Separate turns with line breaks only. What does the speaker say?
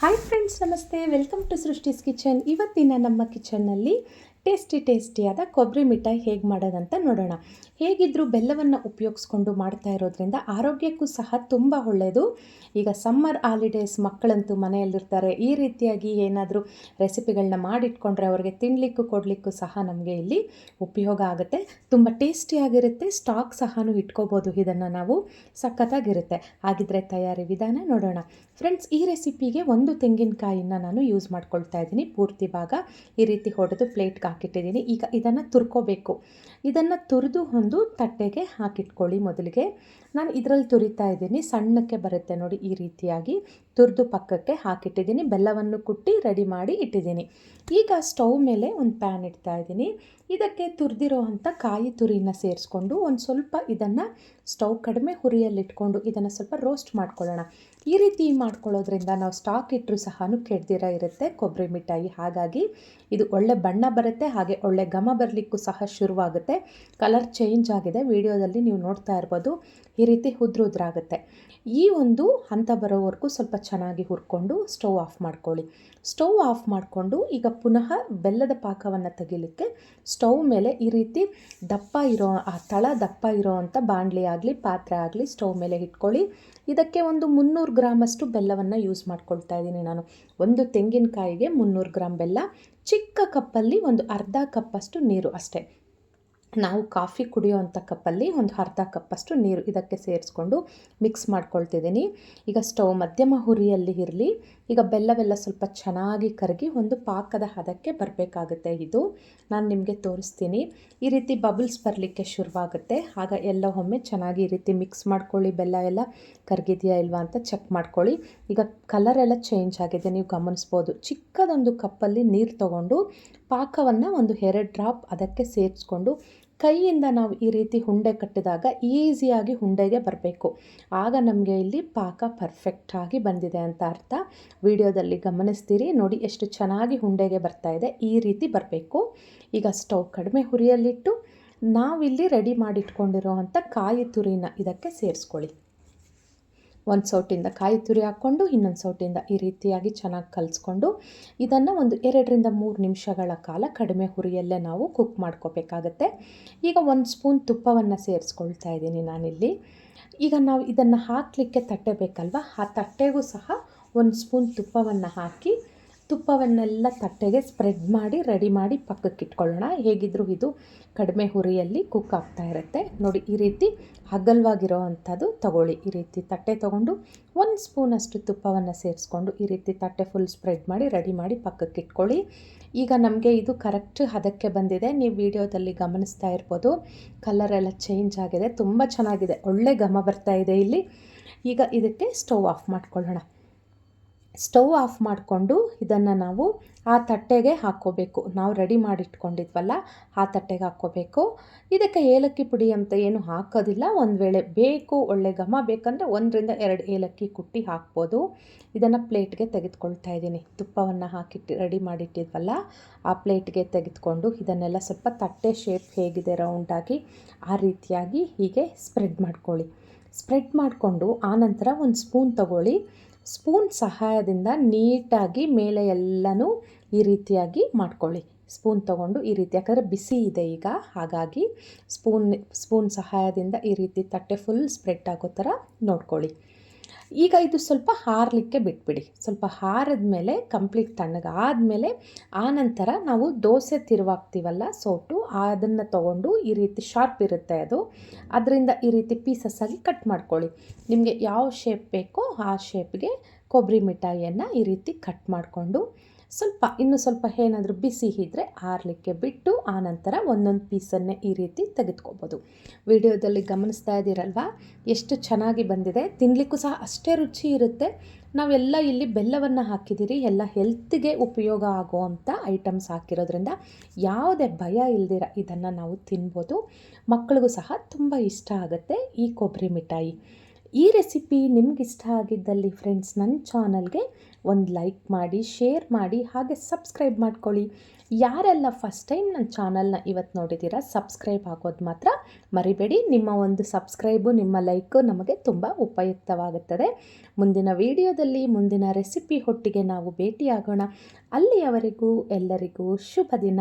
Hi friends ನಮಸ್ತೆ. Welcome to ಸೃಷ್ಟಿಸ್ kitchen ಇವತ್ತಿನ ನಮ್ಮ ಕಿಚನ್ನಲ್ಲಿ ಟೇಸ್ಟಿ ಟೇಸ್ಟಿಯಾದ ಕೊಬ್ಬರಿ ಮಿಠಾಯಿ ಹೇಗೆ ಮಾಡೋದಂತ ನೋಡೋಣ. ಹೇಗಿದ್ದರೂ ಬೆಲ್ಲವನ್ನು ಉಪಯೋಗಿಸ್ಕೊಂಡು ಮಾಡ್ತಾ ಇರೋದ್ರಿಂದ ಆರೋಗ್ಯಕ್ಕೂ ಸಹ ತುಂಬ ಒಳ್ಳೆಯದು ಈಗ ಸಮ್ಮರ್ ಹಾಲಿಡೇಸ್ ಮಕ್ಕಳಂತೂ ಮನೆಯಲ್ಲಿರ್ತಾರೆ. ಈ ರೀತಿಯಾಗಿ ಏನಾದರೂ ರೆಸಿಪಿಗಳನ್ನ ಮಾಡಿಟ್ಕೊಂಡ್ರೆ ಅವರಿಗೆ ತಿನ್ನಲಿಕ್ಕೂ ಕೊಡಲಿಕ್ಕೂ ಸಹ ನಮಗೆ ಇಲ್ಲಿ ಉಪಯೋಗ ಆಗುತ್ತೆ. ತುಂಬ ಟೇಸ್ಟಿಯಾಗಿರುತ್ತೆ. ಸ್ಟಾಕ್ ಸಹ ಇಟ್ಕೋಬೋದು ಇದನ್ನು ನಾವು. ಸಖತ್ತಾಗಿರುತ್ತೆ. ಹಾಗಿದ್ರೆ ತಯಾರಿ ವಿಧಾನ ನೋಡೋಣ. ಫ್ರೆಂಡ್ಸ್, ಈ ರೆಸಿಪಿಗೆ ಒಂದು ತೆಂಗಿನಕಾಯಿನ ನಾನು ಯೂಸ್ ಮಾಡ್ಕೊಳ್ತಾ ಇದ್ದೀನಿ. ಪೂರ್ತಿ ಭಾಗ ಈ ರೀತಿ ಹೊಡೆದು ಪ್ಲೇಟ್ಗೆ ಹಾಕಿಟ್ಟಿದ್ದೀನಿ. ಈಗ ಇದನ್ನು ತುರ್ಕೋಬೇಕು. ಇದನ್ನು ತುರಿದು ಒಂದು ತಟ್ಟೆಗೆ ಹಾಕಿಟ್ಕೊಳ್ಳಿ ಮೊದಲಿಗೆ. ನಾನು ಇದರಲ್ಲಿ ತುರಿತಾ ಇದ್ದೀನಿ. ಸಣ್ಣಕ್ಕೆ ಬರುತ್ತೆ ನೋಡಿ ಈ ರೀತಿಯಾಗಿ. ತುರಿದು ಪಕ್ಕಕ್ಕೆ ಹಾಕಿಟ್ಟಿದ್ದೀನಿ. ಬೆಲ್ಲವನ್ನು ಕುಟ್ಟಿ ರೆಡಿ ಮಾಡಿ ಇಟ್ಟಿದ್ದೀನಿ. ಈಗ ಸ್ಟವ್ ಮೇಲೆ ಒಂದು ಪ್ಯಾನ್ ಇಡ್ತಾ ಇದ್ದೀನಿ. ಇದಕ್ಕೆ ತುರಿದಿರೋ ಅಂಥ ಕಾಯಿ ತುರಿನ ಸೇರಿಸ್ಕೊಂಡು ಒಂದು ಸ್ವಲ್ಪ ಇದನ್ನು ಸ್ಟವ್ ಕಡಿಮೆ ಹುರಿಯಲ್ಲಿಟ್ಕೊಂಡು ಇದನ್ನು ಸ್ವಲ್ಪ ರೋಸ್ಟ್ ಮಾಡ್ಕೊಳ್ಳೋಣ. ಈ ರೀತಿ ಮಾಡ್ಕೊಳ್ಳೋದ್ರಿಂದ ನಾವು ಸ್ಟಾಕ್ ಇಟ್ಟರೂ ಸಹ ಕೆಡ್ದಿರ ಇರುತ್ತೆ. ಕೊಬ್ಬರಿ ಮಿಠಾಯಿ ಹಾಗಾಗಿ. ಇದು ಒಳ್ಳೆ ಬಣ್ಣ ಬರುತ್ತೆ. ಹಾಗೆ ಒಳ್ಳೆ ಘಮ ಬರಲಿಕ್ಕೂ ಸಹ ಶುರುವಾಗುತ್ತೆ. ಕಲರ್ ಚೇಂಜ್ ಆಗಿದೆ. ವಿಡಿಯೋದಲ್ಲಿ ನೀವು ನೋಡ್ತಾ ಇರ್ಬೋದು. ಈ ರೀತಿ ಉದ್ರುದ್ರಾಗುತ್ತೆ ಈ ಒಂದು ಹಂತ ಬರೋವರೆಗೂ ಸ್ವಲ್ಪ ಚೆನ್ನಾಗಿ ಹುರ್ಕೊಂಡು ಸ್ಟವ್ ಆಫ್ ಮಾಡ್ಕೊಳ್ಳಿ. ಸ್ಟವ್ ಆಫ್ ಮಾಡಿಕೊಂಡು ಈಗ ಪುನಃ ಬೆಲ್ಲದ ಪಾಕವನ್ನು ತೆಗಿಲಿಕ್ಕೆ ಸ್ಟವ್ ಮೇಲೆ ಈ ರೀತಿ ದಪ್ಪ ಇರೋ, ಆ ತಳ ದಪ್ಪ ಇರೋ ಅಂಥ ಬಾಣಲಿ ಆಗಲಿ, ಪಾತ್ರೆ ಆಗಲಿ ಸ್ಟವ್ ಮೇಲೆ ಇಟ್ಕೊಳ್ಳಿ. ಇದಕ್ಕೆ ಒಂದು ಮುನ್ನೂರು ಗ್ರಾಮಷ್ಟು ಬೆಲ್ಲವನ್ನು ಯೂಸ್ ಮಾಡ್ಕೊಳ್ತಾ ಇದ್ದೀನಿ ನಾನು. ಒಂದು ತೆಂಗಿನಕಾಯಿಗೆ ಮುನ್ನೂರು ಗ್ರಾಮ್ ಬೆಲ್ಲ ಚಿಕ್ಕ ಕಪ್ಪಲ್ಲಿ ಒಂದು ಅರ್ಧ ಕಪ್ಪಷ್ಟು ನೀರು ಅಷ್ಟೇ. ನಾವು ಕಾಫಿ ಕುಡಿಯೋ ಅಂಥ ಕಪ್ಪಲ್ಲಿ ಒಂದು ಅರ್ಧ ಕಪ್ಪಷ್ಟು ನೀರು ಇದಕ್ಕೆ ಸೇರಿಸ್ಕೊಂಡು ಮಿಕ್ಸ್ ಮಾಡ್ಕೊಳ್ತಿದ್ದೀನಿ. ಈಗ ಸ್ಟವ್ ಮಧ್ಯಮ ಹುರಿಯಲ್ಲಿ ಇರಲಿ, ಈಗ ಬೆಲ್ಲವೆಲ್ಲ ಸ್ವಲ್ಪ ಚೆನ್ನಾಗಿ ಕರಗಿ ಒಂದು ಪಾಕದ ಹದಕ್ಕೆ ಬರಬೇಕಾಗುತ್ತೆ ಇದು. ನಾನು ನಿಮಗೆ ತೋರಿಸ್ತೀನಿ. ಈ ರೀತಿ ಬಬಲ್ಸ್ ಬರಲಿಕ್ಕೆ ಶುರುವಾಗುತ್ತೆ. ಆಗ ಎಲ್ಲ ಒಮ್ಮೆ ಚೆನ್ನಾಗಿ ಈ ರೀತಿ ಮಿಕ್ಸ್ ಮಾಡ್ಕೊಳ್ಳಿ, ಬೆಲ್ಲ ಎಲ್ಲ ಕರಗಿದೆಯಾ ಇಲ್ವಾ ಅಂತ ಚೆಕ್ ಮಾಡ್ಕೊಳ್ಳಿ. ಈಗ ಕಲರ್ ಎಲ್ಲ ಚೇಂಜ್ ಆಗಿದೆ, ನೀವು ಗಮನಿಸ್ಬೋದು. ಚಿಕ್ಕದೊಂದು ಕಪ್ಪಲ್ಲಿ ನೀರು ತಗೊಂಡು ಪಾಕವನ್ನು ಒಂದು ಎರಡು ಡ್ರಾಪ್ ಅದಕ್ಕೆ ಸೇರಿಸ್ಕೊಂಡು ಕೈಯಿಂದ ನಾವು ಈ ರೀತಿ ಹುಂಡೆ ಕಟ್ಟಿದಾಗ ಈಸಿಯಾಗಿ ಹುಂಡೆಗೆ ಬರಬೇಕು. ಆಗ ನಮಗೆ ಇಲ್ಲಿ ಪಾಕ ಪರ್ಫೆಕ್ಟಾಗಿ ಬಂದಿದೆ ಅಂತ ಅರ್ಥ. ವಿಡಿಯೋದಲ್ಲಿ ಗಮನಿಸ್ತೀರಿ. ನೋಡಿ ಎಷ್ಟು ಚೆನ್ನಾಗಿ ಹುಂಡೆಗೆ ಬರ್ತಾ ಇದೆ. ಈ ರೀತಿ ಬರಬೇಕು. ಈಗ ಸ್ಟವ್ ಕಡಿಮೆ ಹುರಿಯಲ್ಲಿಟ್ಟು ನಾವಿಲ್ಲಿ ರೆಡಿ ಮಾಡಿಟ್ಕೊಂಡಿರೋ ಅಂಥ ಕಾಯಿ ತುರಿನ ಇದಕ್ಕೆ ಸೇರಿಸ್ಕೊಳ್ಳಿ. ಒಂದು ಸೌಟಿಂದ ಕಾಯಿ ತುರಿ ಹಾಕ್ಕೊಂಡು, ಇನ್ನೊಂದು ಸೌಟಿಂದ ಈ ರೀತಿಯಾಗಿ ಚೆನ್ನಾಗಿ ಕಲಿಸ್ಕೊಂಡು, ಇದನ್ನು ಒಂದು ಎರಡರಿಂದ ಮೂರು ನಿಮಿಷಗಳ ಕಾಲ ಕಡಿಮೆ ಹುರಿಯಲ್ಲೇ ನಾವು ಕುಕ್ ಮಾಡ್ಕೋಬೇಕಾಗತ್ತೆ. ಈಗ ಒಂದು ಸ್ಪೂನ್ ತುಪ್ಪವನ್ನು ಸೇರಿಸ್ಕೊಳ್ತಾ ಇದ್ದೀನಿ ನಾನಿಲ್ಲಿ. ಈಗ ನಾವು ಇದನ್ನು ಹಾಕಲಿಕ್ಕೆ ತಟ್ಟೆ ಬೇಕಲ್ವ? ಆ ತಟ್ಟೆಗೂ ಸಹ ಒಂದು ಸ್ಪೂನ್ ತುಪ್ಪವನ್ನು ಹಾಕಿ, ತುಪ್ಪವನ್ನೆಲ್ಲ ತಟ್ಟೆಗೆ ಸ್ಪ್ರೆಡ್ ಮಾಡಿ ರೆಡಿ ಮಾಡಿ ಪಕ್ಕಕ್ಕೆ ಇಟ್ಕೊಳ್ಳೋಣ ಹೇಗಿದ್ದರೂ ಇದು ಕಡಿಮೆ ಹುರಿಯಲ್ಲಿ ಕುಕ್ ಆಗ್ತಾ ಇರುತ್ತೆ. ನೋಡಿ, ಈ ರೀತಿ ಹಗಲ್ವಾಗಿರೋ ಅಂಥದ್ದು ತಗೊಳ್ಳಿ. ಈ ರೀತಿ ತಟ್ಟೆ ತೊಗೊಂಡು ಒಂದು ಸ್ಪೂನಷ್ಟು ತುಪ್ಪವನ್ನು ಸೇರಿಸ್ಕೊಂಡು ಈ ರೀತಿ ತಟ್ಟೆ ಫುಲ್ ಸ್ಪ್ರೆಡ್ ಮಾಡಿ ರೆಡಿ ಮಾಡಿ ಪಕ್ಕಕ್ಕೆ ಇಟ್ಕೊಳ್ಳಿ. ಈಗ ನಮಗೆ ಇದು ಕರೆಕ್ಟ್ ಹದಕ್ಕೆ ಬಂದಿದೆ. ನೀವು ವಿಡಿಯೋದಲ್ಲಿ ಗಮನಿಸ್ತಾ ಇರ್ಬೋದು. ಕಲರ್ ಎಲ್ಲ ಚೇಂಜ್ ಆಗಿದೆ. ತುಂಬ ಚೆನ್ನಾಗಿದೆ. ಒಳ್ಳೆ ಘಮ ಬರ್ತಾ ಇದೆ ಇಲ್ಲಿ. ಈಗ ಇದಕ್ಕೆ ಸ್ಟವ್ ಆಫ್ ಮಾಡ್ಕೊಳ್ಳೋಣ. ಸ್ಟವ್ ಆಫ್ ಮಾಡಿಕೊಂಡು ಇದನ್ನು ನಾವು ಆ ತಟ್ಟೆಗೆ ಹಾಕ್ಕೋಬೇಕು. ನಾವು ರೆಡಿ ಮಾಡಿಟ್ಕೊಂಡಿದ್ವಲ್ಲ, ಆ ತಟ್ಟೆಗೆ ಹಾಕ್ಕೋಬೇಕು. ಇದಕ್ಕೆ ಏಲಕ್ಕಿ ಪುಡಿ ಅಂತ ಏನು ಹಾಕೋದಿಲ್ಲ. ಒಂದು ವೇಳೆ ಬೇಕು, ಒಳ್ಳೆ ಘಮ ಬೇಕಂದರೆ ಒಂದರಿಂದ ಎರಡು ಏಲಕ್ಕಿ ಕುಟ್ಟಿ ಹಾಕ್ಬೋದು. ಇದನ್ನು ಪ್ಲೇಟ್ಗೆ ತೆಗೆದುಕೊಳ್ತಾ ಇದ್ದೀನಿ. ತುಪ್ಪವನ್ನು ಹಾಕಿಟ್ಟು, ರೆಡಿ ಮಾಡಿಟ್ಟಿದ್ವಲ್ಲ, ಆ ಪ್ಲೇಟ್ಗೆ ತೆಗೆದುಕೊಂಡು ಇದನ್ನೆಲ್ಲ ಸ್ವಲ್ಪ ತಟ್ಟೆ ಶೇಪ್ ಹೇಗಿದೆ ರೌಂಡಾಗಿ ಆ ರೀತಿಯಾಗಿ ಹೀಗೆ ಸ್ಪ್ರೆಡ್ ಮಾಡ್ಕೊಳ್ಳಿ. ಸ್ಪ್ರೆಡ್ ಮಾಡಿಕೊಂಡು ಆನಂತರ ಒಂದು ಸ್ಪೂನ್ ತಗೊಳ್ಳಿ. ಸ್ಪೂನ್ ಸಹಾಯದಿಂದ ನೀಟಾಗಿ ಮೇಲೆ ಎಲ್ಲನೂ ಈ ರೀತಿಯಾಗಿ ಮಾಡ್ಕೊಳ್ಳಿ. ಸ್ಪೂನ್ ತೊಗೊಂಡು ಈ ರೀತಿ, ಯಾಕಂದರೆ ಬಿಸಿ ಇದೆ ಈಗ, ಹಾಗಾಗಿ ಸ್ಪೂನ್ ಸ್ಪೂನ್ ಸಹಾಯದಿಂದ ಈ ರೀತಿ ತಟ್ಟೆ ಫುಲ್ ಸ್ಪ್ರೆಡ್ ಆಗೋ ಥರ ನೋಡ್ಕೊಳ್ಳಿ. ಈಗ ಇದು ಸ್ವಲ್ಪ ಹಾರಲಿಕ್ಕೆ ಬಿಟ್ಬಿಡಿ. ಸ್ವಲ್ಪ ಹಾರಿದ ಮೇಲೆ ಕಂಪ್ಲೀಟ್ ತಣ್ಣಗಾದಮೇಲೆ ಆನಂತರ ನಾವು ದೋಸೆ ತಿರುವಾಗ್ತೀವಲ್ಲ ಸೋಟು, ಅದನ್ನು ತೊಗೊಂಡು ಈ ರೀತಿ ಶಾರ್ಪ್ ಇರುತ್ತೆ ಅದು. ಅದರಿಂದ ಈ ರೀತಿ ಪೀಸಸ್ ಆಗಿ ಕಟ್ ಮಾಡ್ಕೊಳ್ಳಿ. ನಿಮಗೆ ಯಾವ ಶೇಪ್ ಬೇಕೋ ಆ ಶೇಪ್ಗೆ ಕೊಬ್ಬರಿ ಮಿಠಾಯಿಯನ್ನು ಈ ರೀತಿ ಕಟ್ ಮಾಡಿಕೊಂಡು ಸ್ವಲ್ಪ, ಇನ್ನು ಸ್ವಲ್ಪ ಏನಾದರೂ ಬಿಸಿ ಇದ್ದರೆ ಆರಲಿಕ್ಕೆ ಬಿಟ್ಟು ಆನಂತರ ಒಂದೊಂದು ಪೀಸನ್ನೇ ಈ ರೀತಿ ತೆಗೆದುಕೋಬೋದು. ವಿಡಿಯೋದಲ್ಲಿ ಗಮನಿಸ್ತಾ ಇದ್ದೀರಲ್ವ? ಎಷ್ಟು ಚೆನ್ನಾಗಿ ಬಂದಿದೆ. ತಿನ್ನಲಿಕ್ಕೂ ಸಹ ಅಷ್ಟೇ ರುಚಿ ಇರುತ್ತೆ. ನಾವೆಲ್ಲ ಇಲ್ಲಿ ಬೆಲ್ಲವನ್ನು ಹಾಕಿದ್ದೀರಿ. ಎಲ್ಲ ಹೆಲ್ತ್ಗೆ ಉಪಯೋಗ ಆಗುವಂಥ ಐಟಮ್ಸ್ ಹಾಕಿರೋದ್ರಿಂದ ಯಾವುದೇ ಭಯ ಇಲ್ದಿರ ಇದನ್ನು ನಾವು ತಿನ್ಬೋದು. ಮಕ್ಕಳಿಗೂ ಸಹ ತುಂಬ ಇಷ್ಟ ಆಗುತ್ತೆ ಈ ಕೊಬ್ಬರಿ ಮಿಠಾಯಿ. ಈ ರೆಸಿಪಿ ನಿಮ್ಗಿಷ್ಟ ಆಗಿದ್ದಲ್ಲಿ ಫ್ರೆಂಡ್ಸ್ ನನ್ನ ಚಾನಲ್ಗೆ ಒಂದು ಲೈಕ್ ಮಾಡಿ ಶೇರ್ ಮಾಡಿ, ಹಾಗೆ ಸಬ್ಸ್ಕ್ರೈಬ್ ಮಾಡ್ಕೊಳ್ಳಿ. ಯಾರೆಲ್ಲ ಫಸ್ಟ್ ಟೈಮ್ ನನ್ನ ಚಾನಲ್ನ ಇವತ್ತು ನೋಡಿದ್ದೀರಾ ಸಬ್ಸ್ಕ್ರೈಬ್ ಆಗೋದು ಮಾತ್ರ ಮರಿಬೇಡಿ. ನಿಮ್ಮ ಒಂದು ಸಬ್ಸ್ಕ್ರೈಬು ನಿಮ್ಮ ಲೈಕು ನಮಗೆ ತುಂಬ ಉಪಯುಕ್ತವಾಗುತ್ತದೆ. ಮುಂದಿನ ವಿಡಿಯೋದಲ್ಲಿ ಮುಂದಿನ ರೆಸಿಪಿ ಹೊಟ್ಟಿಗೆ ನಾವು ಭೇಟಿಯಾಗೋಣ. ಅಲ್ಲಿಯವರೆಗೂ ಎಲ್ಲರಿಗೂ ಶುಭ ದಿನ